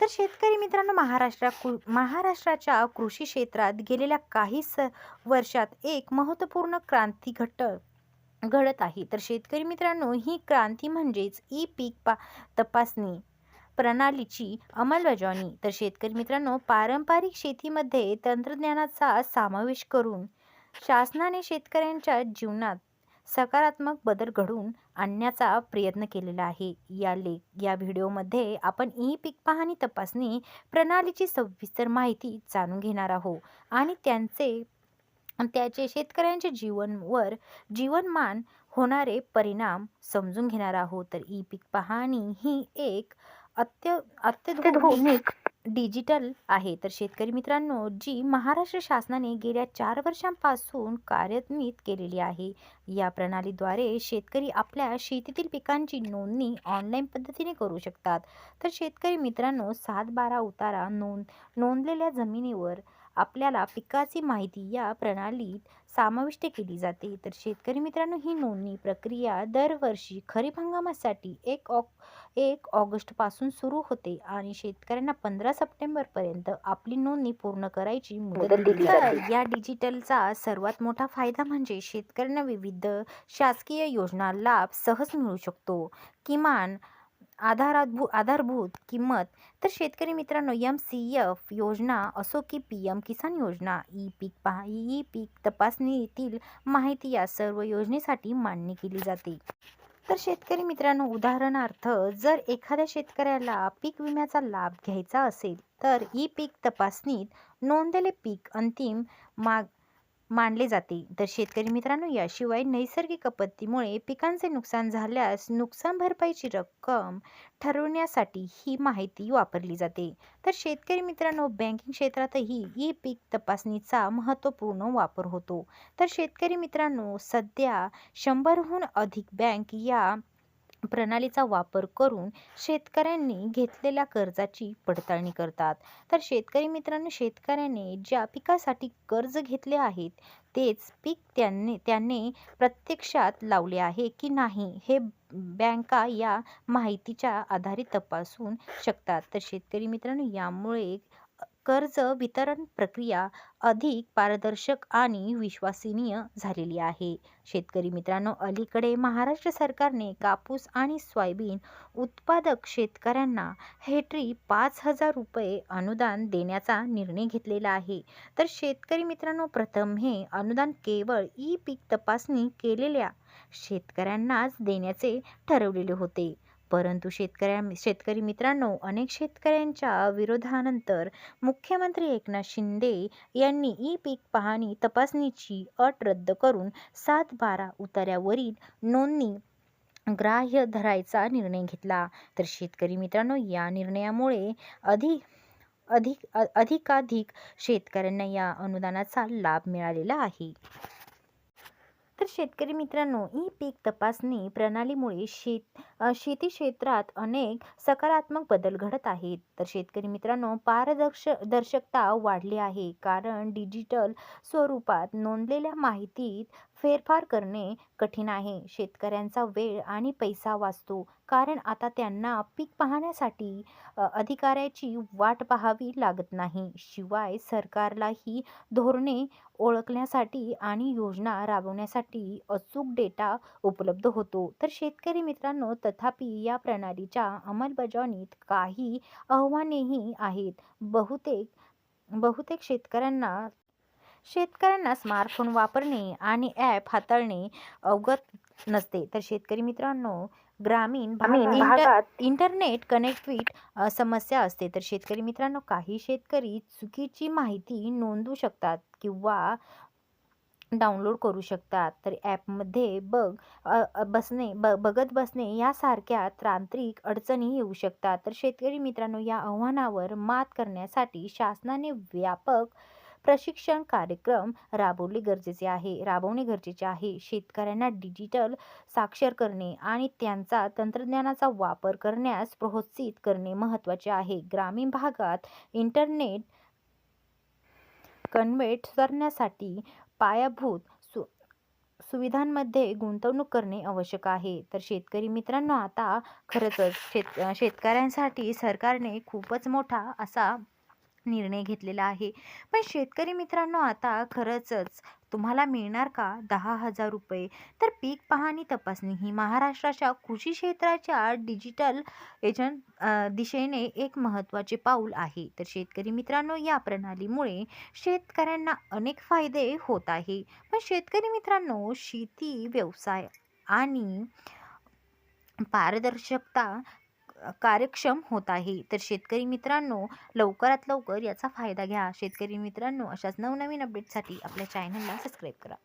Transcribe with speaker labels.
Speaker 1: तर शेतकरी मित्रांनो महाराष्ट्रा कृ महाराष्ट्राच्या कृषी क्षेत्रात गेलेल्या काही स वर्षात एक महत्त्वपूर्ण क्रांती घट घडत आहे. तर शेतकरी मित्रांनो ही क्रांती म्हणजेच ई पीक पा तपासणी प्रणालीची अंमलबजावणी. तर शेतकरी मित्रांनो पारंपरिक शेतीमध्ये तंत्रज्ञानाचा समावेश करून शासनाने शेतकऱ्यांच्या जीवनात सकारात्मक बदल घडवून आणण्याचा प्रयत्न केलेला आहे. या ले या व्हिडिओमध्ये आपण ई पीक पाहणी तपासणी प्रणालीची सविस्तर माहिती जाणून घेणार आहोत आणि त्यांचे त्याचे शेतकऱ्यांच्या जीवनवर जीवनमान होणारे परिणाम समजून घेणार आहोत. तर ई पीक पाहणी ही एक अत्य अत्याधुनिक डिजिटल आहे. तर शेतकरी मित्रांनो जी महाराष्ट्र शासनाने गेल्या चार वर्षांपासून कार्यान्वित केलेली आहे या प्रणालीद्वारे शेतकरी आपल्या शेतीतील पिकांची नोंदणी ऑनलाईन पद्धतीने करू शकतात. तर शेतकरी मित्रांनो सात बारा उतारा नोंद नोंदलेल्या जमिनीवर आपल्याला पिकाची माहिती या प्रणालीत समाविष्ट केली जाते. तर शेतकरी मित्रांनो ही नोंदणी प्रक्रिया दरवर्षी खरीप हंगामासाठी एक ऑक एक ऑगस्टपासून सुरू होते आणि शेतकऱ्यांना पंधरा सप्टेंबरपर्यंत आपली नोंदणी पूर्ण करायची मुदत दिली जाते. या डिजिटलचा सर्वात मोठा फायदा म्हणजे शेतकऱ्यांना विविध शासकीय योजना लाभ सहज मिळू शकतो. किमान आधाराभू आधारभूत किंमत तर शेतकरी मित्रांनो एम सी एफ योजना असो की पी एम किसान योजना ई पीक पहा ई पीक तपासणीतील माहिती या सर्व योजनेसाठी मान्य केली जाते. तर शेतकरी मित्रांनो उदाहरणार्थ जर एखाद्या शेतकऱ्याला पीक विम्याचा लाभ घ्यायचा असेल तर ई पीक तपासणीत नोंदलेले पीक अंतिम माग मानले जाते. तर शेतकरी मित्रांनो याशिवाय नैसर्गिक आपत्तीमुळे पिकांचे नुकसान झाल्यास नुकसान भरपाईची रक्कम ठरवण्यासाठी ही माहिती वापरली जाते. तर शेतकरी मित्रांनो बँकिंग क्षेत्रातही ई पीक तपासणीचा महत्त्वपूर्ण वापर होतो. तर शेतकरी मित्रांनो सध्या शंभरहून अधिक बँक या प्रणालीचा वापर करून शेतकऱ्यांनी घेतलेल्या कर्जाची पडताळणी करतात. तर शेतकरी मित्रांनो शेतकऱ्याने ज्या पिकासाठी कर्ज घेतले आहेत तेच पीक त्यांनी त्यांनी प्रत्यक्षात लावले आहे की नाही हे बँका या माहितीच्या आधारे तपासून शकतात. तर शेतकरी मित्रांनो यामुळे कर्ज वितरण प्रक्रिया अधिक पारदर्शक आणि विश्वसनीय झालेली आहे. शेतकरी मित्रांनो अलीकडे महाराष्ट्र सरकारने कापूस आणि सोयाबीन उत्पादक शेतकऱ्यांना हेटरी पाच हजार रुपये अनुदान देण्याचा निर्णय घेतलेला आहे. तर शेतकरी मित्रांनो प्रथम हे अनुदान केवळ ई पीक तपासणी केलेल्या शेतकऱ्यांनाच देण्याचे ठरवलेले होते. परंतु शेतकऱ्या शेतकरी मित्रांनो अनेक शेतकऱ्यांच्या विरोधानंतर मुख्यमंत्री एकनाथ शिंदे यांनी ई पीक पाहणी तपासणीची अट रद्द करून सात बारा उतार्यावरील नोंदणी ग्राह्य धरायचा निर्णय घेतला. तर शेतकरी मित्रांनो या निर्णयामुळे अधिक अधिक अधिकाधिक शेतकऱ्यांना या अनुदानाचा लाभ मिळालेला आहे. तर शेतकरी मित्रांनो ई पीक तपासणी प्रणालीमुळे शेत शेती क्षेत्रात अनेक सकारात्मक बदल घडत आहेत. तर शेतकरी मित्रांनो पारदर्श दर्शकता वाढली आहे. कारण डिजिटल स्वरूपात नोंदलेल्या माहितीत फेरफार करणे कठीण आहे. शेतकऱ्यांचा वेळ आणि पैसा वाचतो. कारण आता त्यांना पीक पाहण्यासाठी अधिकाऱ्याची वाट पाहावी लागत नाही. शिवाय सरकारलाही धोरणे ओळखण्यासाठी आणि योजना राबवण्यासाठी अचूक डेटा उपलब्ध होतो. तर शेतकरी मित्रांनो तथापि या प्रणालीच्या अंमलबजावणीत काही आव्हानेही आहेत. बहुतेक बहुतेक शेतकऱ्यांना शेतकऱ्यांना स्मार्टफोन वापरणे आणि ॲप हाताळणे अवगत नसते. तर शेतकरी मित्रांनो ग्रामीण भागात इंटरनेट कनेक्टिव्हिट समस्या असते. तर शेतकरी मित्रांनो काही शेतकरी चुकीची माहिती नोंदवू शकतात किंवा डाउनलोड करू शकतात. तर ॲपमध्ये बघ बसणे ब बघत बसणे यासारख्या तांत्रिक अडचणी येऊ शकतात. तर शेतकरी मित्रांनो या आव्हानावर मात करण्यासाठी शासनाने व्यापक प्रशिक्षण कार्यक्रम राबवले गरजेचे आहे. राबवणे गरजेचे आहे. शेतकऱ्यांना डिजिटल साक्षर करणे आणि त्यांचा तंत्रज्ञानाचा वापर करण्यास प्रोत्साहित करणे महत्त्वाचे आहे. ग्रामीण भागात इंटरनेट कन्व्हेट करण्यासाठी पायाभूत सु सुविधांमध्ये गुंतवणूक करणे आवश्यक आहे. तर शेतकरी मित्रांनो आता खरंच शेत शेतकऱ्यांसाठी सरकारने खूपच मोठा असा निर्णय घेतलेला आहे. पण शेतकरी मित्रांनो आता खरंचच तुम्हाला मिळणार का दहा हजार रुपये? तर पीक पाहणी तपासणी ही महाराष्ट्राच्या कृषी क्षेत्राच्या डिजिटल एजंट दिशेने एक महत्त्वाचे पाऊल आहे. तर शेतकरी मित्रांनो या प्रणालीमुळे शेतकऱ्यांना अनेक फायदे होत आहे. पण शेतकरी मित्रांनो शेती व्यवसाय आणि पारदर्शकता कार्यक्षम होत आहे. तर शेतकरी मित्रांनो लवकरात लवकर याचा फायदा घ्या. शेतकरी मित्रांनो अशाच नवनवीन अपडेटसाठी आपल्या चॅनलला सबस्क्राईब करा.